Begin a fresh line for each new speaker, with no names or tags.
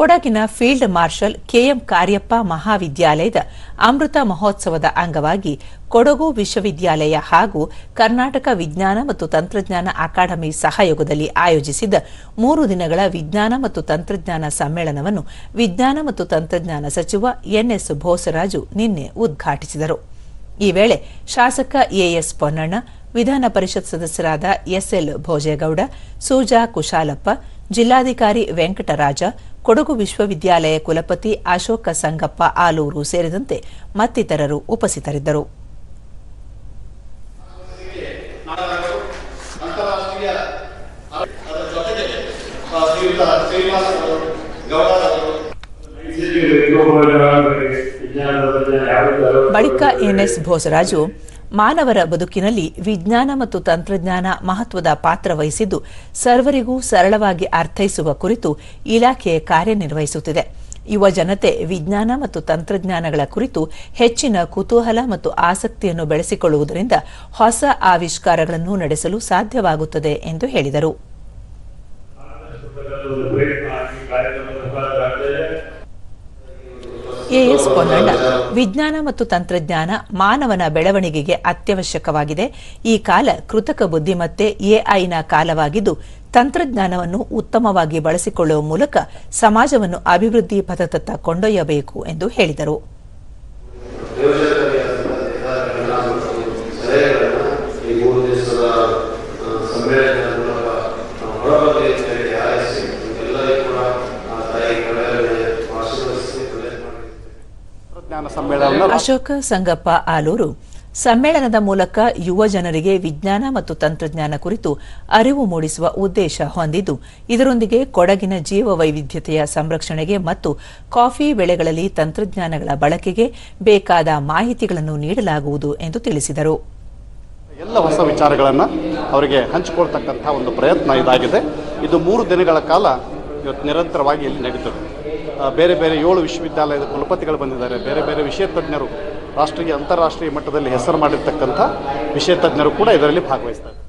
ಕೊಡಗಿನ field marshal KM Cariappa ಮಹಾವಿದ್ಯಾಲಯದ ಅಮೃತ ಮಹೋತ್ಸವದ ಅಂಗವಾಗಿ ಕೊಡಗು ವಿಶ್ವವಿದ್ಯಾಲಯ ಹಾಗೂ ಕರ್ನಾಟಕ ವಿಜ್ಞಾನ ಮತ್ತು ತಂತ್ರಜ್ಞಾನ ಅಕಾಡೆಮಿ ಸಹಯೋಗದಲ್ಲಿ ಆಯೋಜಿಸಿದ್ದ ಮೂರು ದಿನಗಳ ವಿಜ್ಞಾನ ಮತ್ತು ತಂತ್ರಜ್ಞಾನ ಸಮ್ಮೇಳನವನ್ನು ವಿಜ್ಞಾನ ಮತ್ತು ತಂತ್ರಜ್ಞಾನ ಸಚಿವ ಎನ್ಎಸ್ ಭೋಸರಾಜು ನಿನ್ನೆ ಉದ್ಘಾಟಿಸಿದರು. ಈ ವೇಳೆ ಶಾಸಕ ಎಎಸ್ ಪೊನ್ನಣ್ಣ, ವಿಧಾನ ಪರಿಷತ್ ಸದಸ್ಯರಾದ ಎಸ್ಎಲ್ ಭೋಜೇಗೌಡ, ಸೂಜಾ ಕುಶಾಲಪ್ಪ ಜಿಲ್ಲಾಧಿಕಾರಿ ವೆಂಕಟರಾಜ ಕೊಡಗು ವಿಶ್ವವಿದ್ಯಾಲಯ ಕುಲಪತಿ ಅಶೋಕ ಸಂಗಪ್ಪ ಆಲೂರು ಸೇರಿದಂತೆ ಮತ್ತಿತರರು ಉಪಸ್ಥಿತರಿದ್ದರು. ಬಳಿಕ ಎನ್ಎಸ್ ಭೋಸರಾಜು ಮಾನವರ ಬದುಕಿನಲ್ಲಿ ವಿಜ್ಞಾನ ಮತ್ತು ತಂತ್ರಜ್ಞಾನ ಮಹತ್ವದ ಪಾತ್ರ ವಹಿಸಿದ್ದು, ಸರ್ವರಿಗೂ ಸರಳವಾಗಿ ಅರ್ಥೈಸುವ ಕುರಿತು ಇಲಾಖೆ ಕಾರ್ಯನಿರ್ವಹಿಸುತ್ತಿದೆ. ಯುವ ಜನತೆ ವಿಜ್ಞಾನ ಮತ್ತು ತಂತ್ರಜ್ಞಾನಗಳ ಕುರಿತು ಹೆಚ್ಚಿನ ಕುತೂಹಲ ಮತ್ತು ಆಸಕ್ತಿಯನ್ನು ಬೆಳೆಸಿಕೊಳ್ಳುವುದರಿಂದ ಹೊಸ ಆವಿಷ್ಕಾರಗಳನ್ನು ನಡೆಸಲು ಸಾಧ್ಯವಾಗುತ್ತದೆ ಎಂದು ಹೇಳಿದರು. ಎಎಸ್ ಪೊನ್ನಣ್ಣ ವಿಜ್ಞಾನ ಮತ್ತು ತಂತ್ರಜ್ಞಾನ ಮಾನವನ ಬೆಳವಣಿಗೆಗೆ ಅತ್ಯವಶ್ಯಕವಾಗಿದೆ. ಈ ಕಾಲ ಕೃತಕ ಬುದ್ಧಿಮತ್ತೆ ಎಐನ ಕಾಲವಾಗಿದ್ದು ತಂತ್ರಜ್ಞಾನವನ್ನು ಉತ್ತಮವಾಗಿ ಬಳಸಿಕೊಳ್ಳುವ ಮೂಲಕ ಸಮಾಜವನ್ನು ಅಭಿವೃದ್ಧಿ ಪಥದತ್ತ ಕೊಂಡೊಯ್ಯಬೇಕು ಎಂದು ಹೇಳಿದರು.
ತಂತ್ರಜ್ಞಾನ ಸಮ್ಮೇಳನ
ಅಶೋಕ ಸಂಗಪ್ಪ ಆಲೂರು. ಸಮ್ಮೇಳನದ ಮೂಲಕ ಯುವ ಜನರಿಗೆ ವಿಜ್ಞಾನ ಮತ್ತು ತಂತ್ರಜ್ಞಾನ ಕುರಿತು ಅರಿವು ಮೂಡಿಸುವ ಉದ್ದೇಶ ಹೊಂದಿದ್ದು ಇದರೊಂದಿಗೆ ಕೊಡಗಿನ ಜೀವ ವೈವಿಧ್ಯತೆಯ ಸಂರಕ್ಷಣೆಗೆ ಮತ್ತು ಕಾಫಿ ಬೆಳೆಗಳಲ್ಲಿ ತಂತ್ರಜ್ಞಾನಗಳ ಬಳಕೆಗೆ ಬೇಕಾದ ಮಾಹಿತಿಗಳನ್ನು ನೀಡಲಾಗುವುದು ಎಂದು ತಿಳಿಸಿದರು.
ಎಲ್ಲ ಹೊಸ ವಿಚಾರಗಳನ್ನು ಅವರಿಗೆ ಹಂಚಿಕೊಳ್ತಕ್ಕಂಥ ಒಂದು ಪ್ರಯತ್ನ ಇದಾಗಿದೆ. ಇದು ಮೂರು ದಿನಗಳ ಕಾಲ ಇವತ್ತು ನಿರಂತರವಾಗಿ ಇಲ್ಲಿ ನಡೀತದೆ ಬೇರೆ ಬೇರೆ ಏಳು ವಿಶ್ವವಿದ್ಯಾಲಯದ ಕುಲಪತಿಗಳು ಬಂದಿದ್ದಾರೆ. ಬೇರೆ ಬೇರೆ ವಿಷಯ ತಜ್ಞರು ರಾಷ್ಟ್ರೀಯ, ಅಂತಾರಾಷ್ಟ್ರೀಯ ಮಟ್ಟದಲ್ಲಿ ಹೆಸರು ಮಾಡಿರ್ತಕ್ಕಂಥ ವಿಷಯ ತಜ್ಞರು ಕೂಡ ಇದರಲ್ಲಿ ಭಾಗವಹಿಸ್ತಾರೆ.